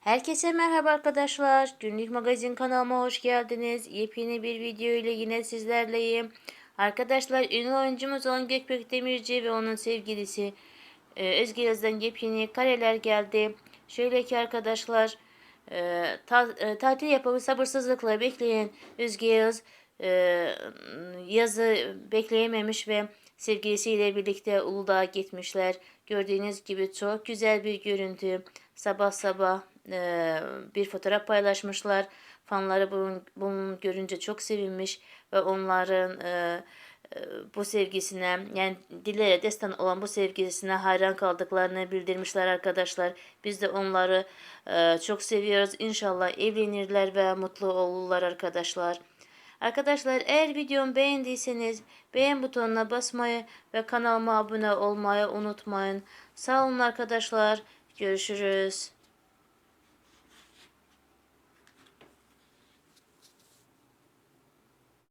Herkese merhaba arkadaşlar. Günlük magazin kanalıma hoş geldiniz. Yepyeni bir video ile yine sizlerleyim. Arkadaşlar ünlü oyuncumuz Olan Gökbek Demirci ve onun sevgilisi e, Özge Yaz'dan yepyeni kareler geldi. Şöyle ki arkadaşlar e, ta- e, tatil yapımı sabırsızlıkla bekleyen Özge Yaz e, yazı bekleyememiş ve sevgilisiyle birlikte Uludağ'a gitmişler. Gördüğünüz gibi çok güzel bir görüntü. Sabah sabah bir fotoğraf paylaşmışlar. Fanları bunu, bunu görünce çok sevinmiş ve onların bu sevgisine yani dillere destan olan bu sevgisine hayran kaldıklarını bildirmişler arkadaşlar. Biz de onları çok seviyoruz. İnşallah evlenirler ve mutlu olurlar arkadaşlar. Arkadaşlar eğer videomu beğendiyseniz beğen butonuna basmayı ve kanalıma abone olmayı unutmayın. Sağ olun arkadaşlar. Görüşürüz.